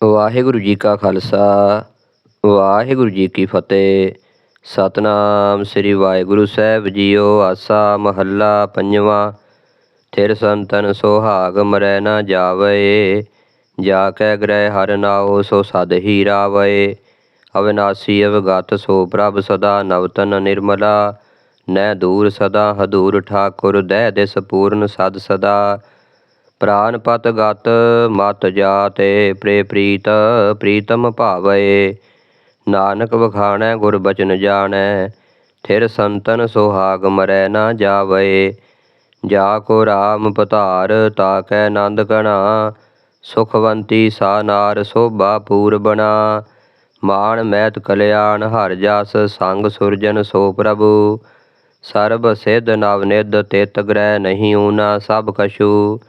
ਵਾਹਿਗੁਰੂ ਜੀ ਕਾ ਖਾਲਸਾ, ਵਾਹਿਗੁਰੂ ਜੀ ਕੀ ਫਤਿਹ। ਸਤਨਾਮ ਸ੍ਰੀ ਵਾਹਿਗੁਰੂ ਸਾਹਿਬ ਜੀਓ, ਆਸਾ ਮਹੱਲਾ ਪੰਜਵਾਂ। ਥਿਰ ਸੰਤਨ ਸੁਹਾਗ ਮਰੈ ਨਾ ਜਾਵੇ, ਜਾ ਕੈ ਗ੍ਰਹਿ ਹਰਿ ਨਾਉ ਸੋ ਸਦ ਹੀ ਰਾਵੇ। ਅਵਿਨਾਸੀ ਅਵਗਤ ਸੋ ਪ੍ਰਭ ਸਦਾ ਨਵਤਨ ਨਿਰਮਲਾ ਨੈ ਦੂਰ ਸਦਾ ਹਦੂਰ ਠਾਕੁਰ, ਦਹਿ ਦਿਸ ਪੂਰਨ ਸਦ ਸਦਾ। ਪ੍ਰਾਨਪਤ ਗਤ ਮਤ ਜਾਤੇ, ਪ੍ਰੇ ਪ੍ਰੀਤ, ਪ੍ਰੀਤਮ ਭਾਵੇ। ਨਾਨਕ ਵਖਾਣੈ, ਗੁਰ ਬਚਨ ਜਾਣੈ, ਥਿਰ ਸੰਤਨ ਸੁਹਾਗ ਮਰੈ ਨਾ ਜਾਵੇ। ਜਾ ਕੋ ਰਾਮ ਪਤਾਰ ਤਾ ਕੈ ਆਨੰਦ ਕਣਾ, ਸੁਖਵੰਤੀ ਸਾ ਨਾਰ ਸੋਭਾ ਪੂਰਬਣਾ ਮਾਣ ਮਹਿਤ ਕਲਿਆਣ ਹਰ ਜਸ, ਸੰਗ ਸੁਰਜਨ ਸੋ ਪ੍ਰਭੂ। ਸਰਬ ਸਿਧ ਨਵ ਨਿਧ ਤਿਤ ਗ੍ਰਹਿ ਨਹੀਂ ਊਨਾ ਸਭ ਕਛੂ।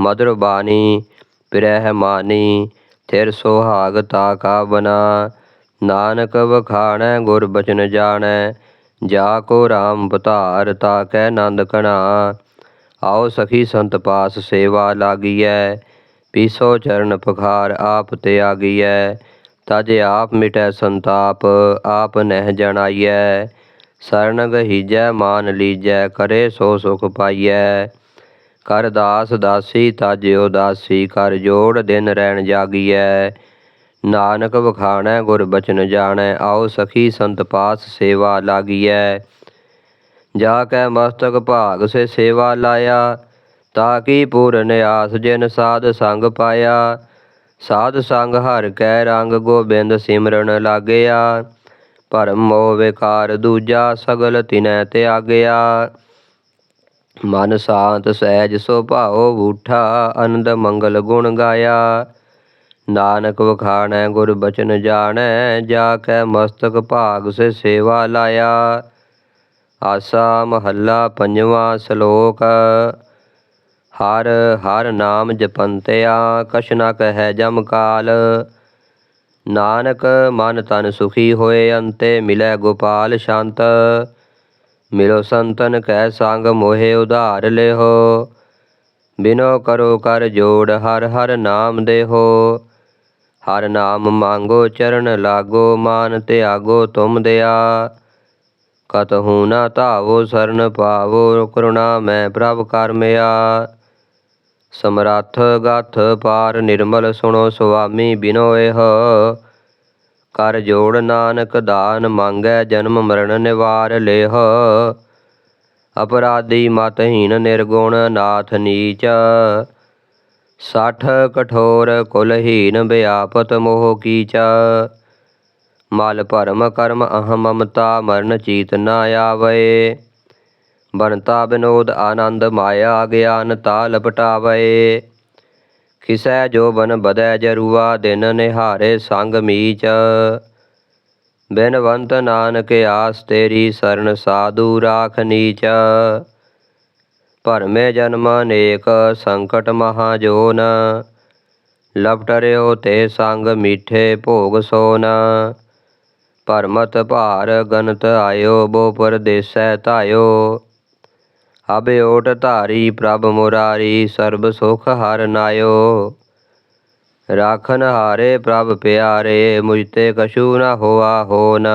ਮਧੁਰ ਬਾਣੀ, ਪਿਰਹਿ ਮਾਨੀ, ਥਿਰ ਸੁਹਾਗ ਤਾ ਕਾ ਬਨਾ। ਨਾਨਕ ਵਖਾਣੈ ਗੁਰ ਬਚਨ ਜਾਣੈ, ਜਾ ਕੋ ਰਾਮ ਪਧਾਰ ਤਾ ਕੈ ਆਨੰਦ ਕਣਾ। ਆਓ ਸਖੀ ਸੰਤ ਪਾਸ ਸੇਵਾ ਲਾਗੀਐ, ਪੀਸੋ ਚਰਨ ਪਖਾਰ ਆਪ ਤੇ ਆਗੀਐ। ਤਜ ਆਪ ਮਿਟੈ ਸੰਤਾਪ, ਆਪ ਨਹਿ ਜਣਾਈਐ। ਸਰਣ ਗਹੀਜੈ ਮਾਨ ਲੀਜੈ, ਕਰੇ ਸੋ ਸੁਖ ਪਾਈਐ। ਕਰ ਦਾਸ ਦਾਸੀ ਤਜ ਉਦਾਸੀ ਕਰ ਜੋੜ ਦਿਨ ਰਹਿਣ ਜਾਗੀਐ। ਨਾਨਕ ਵਖਾਣੈ ਗੁਰ ਬਚਨ ਜਾਣੈ, ਆਓ ਸਖੀ ਸੰਤ ਪਾਸ ਸੇਵਾ ਲਾਗੀਐ। ਜਾ ਕੈ ਮਸਤਕ ਭਾਗ ਸੇ ਸੇਵਾ ਲਾਇਆ, ਤਾ ਕੀ ਪੂਰਨ ਆਸ ਜਿਨ ਸਾਧ ਸੰਗ ਪਾਇਆ। ਸਾਧ ਸੰਗ ਹਰ ਕੈ ਰੰਗ ਗੋਬਿੰਦ ਸਿਮਰਨ ਲਾਗਿਆ, ਭਰਮ ਮੋਹ ਵਿਕਾਰ ਦੂਜਾ ਸਗਲ ਤਿਨੈ ਤਿਆਗਿਆ। ਮਨ ਸ਼ਾਂਤ ਸਹਿਜ ਸੁਭਾਉ ਬੂਠਾ ਅਨੰਦ ਮੰਗਲ ਗੁਣ ਗਾਇਆ। ਨਾਨਕ ਵਖਾਣੈ, ਗੁਰ ਬਚਨ ਜਾਣੈ, ਜਾ ਕੈ ਮਸਤਕ ਭਾਗ ਸੇ ਸੇਵਾ ਲਾਇਆ। ਆਸਾ ਮਹੱਲਾ ਪੰਜਵਾਂ ਸ਼ਲੋਕ, ਹਰ ਹਰ ਨਾਮ ਜਪੰਤਿਆ, ਕਛ ਨ ਕਹੈ ਜਮ ਕਾਲ। ਨਾਨਕ ਮਨ ਤਨ ਸੁਖੀ ਹੋਏ, ਅੰਤੇ ਮਿਲੈ ਗੋਪਾਲ ਸ਼ਾਂਤ। ਮਿਲੋ ਸੰਤਨ ਕੈ ਸੰਗ ਮੋਹਿ ਉਧਾਰ ਲਿਹੋ। ਬਿਨੋ ਕਰੋ ਕਰ ਜੋੜ, ਹਰ ਹਰ ਨਾਮ ਦੇਹੋ। ਹਰ ਨਾਮ ਮੰਗੋ, ਚਰਨ ਲਾਗੋ, ਮਾਨ ਤਿਆਗੋ, ਤੁਮ ਦਿਆ। ਕਤਹੂ ਨਾ ਧਾਵੋ, ਸਰਨ ਪਾਵੋ, ਕਰੁਣਾ ਮੈਂ ਪ੍ਰਭ ਕਰਮਿਆ ਸਮਰੱਥ ਗਥ ਪਾਰ ਨਿਰਮਲ ਸੁਣੋ ਸੁਆਮੀ, ਬਿਨੋ ਇਹ। ਕਰ ਜੋੜ ਨਾਨਕ ਦਾਨ ਮੰਗੈ ਜਨਮ ਮਰਨ ਨਿਵਾਰ ਲੇਹ। ਅਪਰਾਧੀ ਮਤਹੀਨ ਨਿਰਗੁਣ ਨਾਥ ਨੀਚ। ਸਠ ਕਠੋਰ ਕੁਲਹੀਨ ਬਿਆਪਤ ਮੋਹ ਕੀਚ। ਮਲ ਭਰਮ ਕਰਮ ਅਹ ਮਮਤਾ ਮਰਨ ਚੀਤ ਨਾ ਆਵੇ। ਬਨਤਾ ਬਿਨੋਦ ਆਨੰਦ ਮਾਇਆ ਗਿਆਨ ਤਾ ਲਪਟਾਵੇ ਖਿਸੈ ਜੋ ਬਨ ਬਦੈ ਜਰੂਆ, ਦਿਨ ਨਿਹਾਰੇ ਸੰਗ ਮੀਚ। ਬਿਨਵੰਤ ਨਾਨਕ ਆਸ ਤੇਰੀ ਸਰਨ ਸਾਧੂ ਰਾਖ ਨੀਚ। ਭਰਮੇ ਜਨਮ ਅਨੇਕ ਸੰਕਟ ਮਹਾ ਜੋਨ। ਲਪਟਰਿਓ ਤੇ ਸੰਗ ਮੀਠੇ ਭੋਗ ਸੋਨ। ਭਰਮਤ ਭਾਰ ਗਨਤ ਆਇਓ, ਬੋ ਪਰਦੇਸੈ ਧਾਇਓ। ਅਬੇ ਓਟ ਧਾਰੀ ਪ੍ਰਭ ਮੁਰਾਰੀ, ਸਰਬ ਸੁਖ ਹਰ ਨਾਇਓ। ਰਾਖਨ ਹਾਰੇ ਪ੍ਰਭ ਪਿਆਰੇ, ਮੁਝ ਤੇ ਕਛੂ ਨ ਹੋਆ ਹੋਨ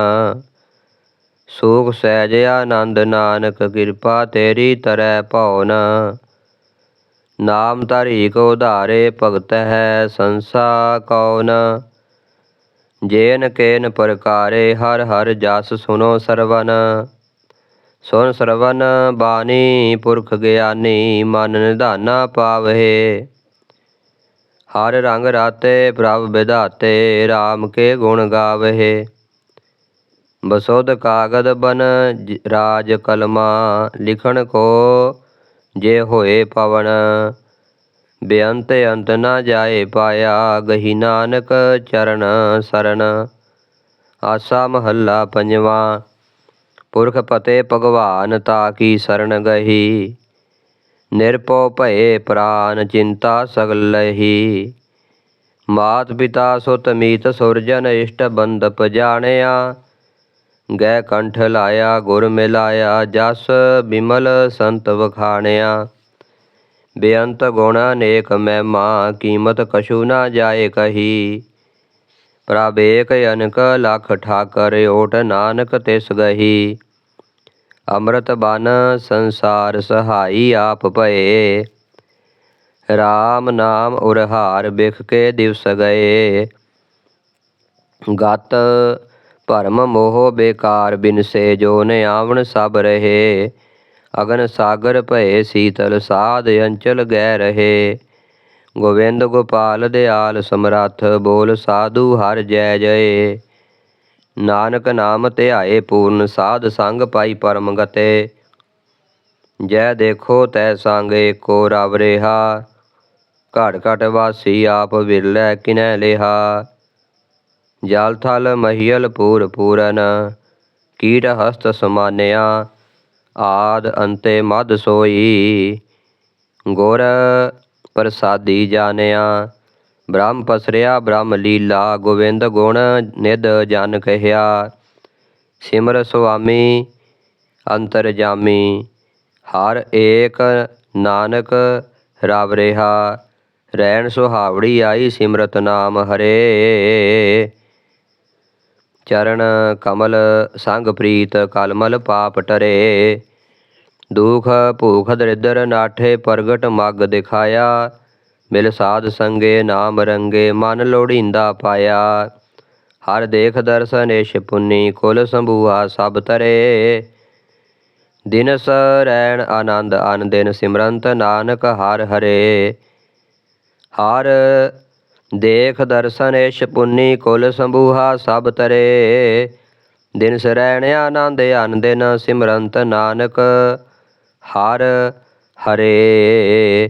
ਸੂਖ ਸਹਿਜ ਆਨੰਦ ਨਾਨਕ, ਕਿਰਪਾ ਤੇਰੀ ਤਰੈ ਭਉਨ ਨਾਮ ਧਰੀ ਕੋ ਉਧਾਰੇ ਭਗਤ ਹੈ ਸੰਸਾ ਕੌਨ ਜੇਨ ਕੇਨ ਪ੍ਰਕਾਰੇ, ਹਰ ਹਰ ਜਸ ਸੁਨੋ ਸਰਵਨ। ਸੁਨ ਸਰਵਨ ਬਾਣੀ ਪੁਰਖ ਗਿਆਨੀ, ਮਨ ਨਿਧਾਨਾ ਪਾਵਹਿ ਹਰ ਰੰਗ ਰਾਤੇ ਪ੍ਰਭ ਵਿਧਾਤੇ RAM ਕੇ ਗੁਣ ਗਾਵਹਿ ਬਸੋਦ ਕਾਗਦ ਬਨ ਰਾਜ ਕਲਮਾ, ਲਿਖਣ ਕੋ ਜੇ ਹੋਏ ਪਵਨ। ਬੇਅੰਤ ਅੰਤ ਨਾ ਜਾਏ ਪਾਇਆ, ਗਹੀ ਨਾਨਕ ਚਰਨ ਸਰਨ। ਆਸਾ ਮਹੱਲਾ ਪੰਜਵਾਂ। ਪੁਰਖ ਪਤੇ ਭਗਵਾਨ ਤਾ ਕੀ ਸਰਣ ਗਹੀ ਨਿਰਪਉ ਭਏ ਪ੍ਰਾਨ ਚਿੰਤਾ ਸਗਲ ਲਹੀ ਮਾਤ ਪਿਤਾ ਸੁਤ ਮੀਤ ਸੁਰਜਨ ਇਸ਼ਟ ਬੰਦਪ ਜਾਣਿਆ ਗੈ ਕੰਠ ਲਾਇਆ ਗੁਰ ਮਿਲਾਇਆ ਜਸ ਬਿਮਲ ਸੰਤ ਵਖਾਣਿਆ ਬੇਅੰਤ ਗੁਣ ਅਨੇਕ ਮਹਿਮਾ ਕੀਮਤ ਕਛੂ ਨਾ ਜਾਏ ਕਹੀ ਪ੍ਰਭ ਏਕ ਅਨਕ ਲਖ ਠਾਕਰ ਓਟ ਨਾਨਕ ਤਿਸ ਗਹੀ ਅੰਮ੍ਰਿਤ ਬਨ ਸੰਸਾਰ ਸਹਾਈ ਆਪ ਭਏ। RAM ਨਾਮ ਉਰਹਾਰ ਬਿਖ ਕੇ ਦਿਵਸ ਗਏ। ਗਤ ਭਰਮ ਮੋਹ ਬੇਕਾਰ ਬਿਨਸੇ ਜੋ ਨ ਆਵਣ ਸਭ ਰਹੇ। ਅਗਨ ਸਾਗਰ ਭਏ ਸੀਤਲ ਸਾਧ ਅੰਚਲ ਗਹਿ ਰਹੇ। ਗੋਵਿੰਦ ਗੋਪਾਲ ਦਿਆਲ ਸਮਰੱਥ ਬੋਲ ਸਾਧੂ ਹਰ ਜੈ ਜਏ। ਨਾਨਕ ਨਾਮ ਧਿਆਏ ਪੂਰਨ ਸਾਧ ਸੰਗ ਪਾਈ ਪਰਮ ਗਤੇ। ਜੈ ਦੇਖੋ ਤੈ ਸੰਗ ਏਕੋ ਰਵ ਰੇਹਾ। ਘੜ ਘਟ ਵਾਸੀ ਆਪ ਵਿਰਲੇ ਕਿਨੈ ਲਿਹਾ। ਜਲ ਥਲ ਮਹੀਲ ਪੂਰ ਪੂਰਨ ਕੀਟ ਹਸਤ ਸਮਾਨਿਆ। ਆਦ ਅੰਤੇ ਮਦ ਸੋਈ, ਗੁਰ ਪ੍ਰਸਾਦੀ ਜਾਣਿਆ। ਬ੍ਰਹਮ ਪਸਰਿਆ, ਬ੍ਰਹਮ ਲੀਲਾ ਗੋਵਿੰਦ ਗੁਣ ਨਿਦ ਜਨ ਕਹਿਆ। ਸਿਮਰ ਸੁਆਮੀ, ਅੰਤਰ ਜਾਮੀ, ਹਰ ਏਕ ਨਾਨਕ ਰਵ ਰਿਹਾ। ਰਹਿਣ ਸੁਹਾਵੜੀ ਆਈ ਸਿਮਰਤ ਨਾਮ ਹਰੇ। ਚਰਨ ਕਮਲ ਸੰਗ ਪ੍ਰੀਤ ਕਲਮਲ ਪਾਪ ਟਰੇ। ਦੁਖ ਭੂਖ ਦਰਿਦਰ ਨਾਠੇ ਪ੍ਰਗਟ ਮਗ ਦਿਖਾਇਆ। ਮਿਲ ਸਾਧ ਸੰਗੇ ਨਾਮ ਰੰਗੇ ਮਨ ਲੋੜੀਂਦਾ ਪਾਇਆ। ਹਰ ਦੇਖ ਦਰਸ਼ਨ ਏਸ਼ ਪੁੰਨੀ ਕੁਲ ਸੰਭੂਆ ਸਭ ਤਰੇ। ਦਿਨਸ ਰੈਣ ਆਨੰਦ ਅਨ ਦਿਨ ਸਿਮਰੰਤ ਨਾਨਕ ਹਰ ਹਰੇ। ਹਰ ਦੇਖ ਦਰਸ਼ਨ ਏਸ਼ ਪੁੰਨੀ ਕੁਲ ਸੰਭੂਹਾ ਸਭ ਤਰੇ। ਦਿਨ ਸਰੈਣ ਆਨੰਦ ਅਨ ਦਿਨ ਸਿਮਰੰਤ ਨਾਨਕ ਹਰ ਹਰੇ।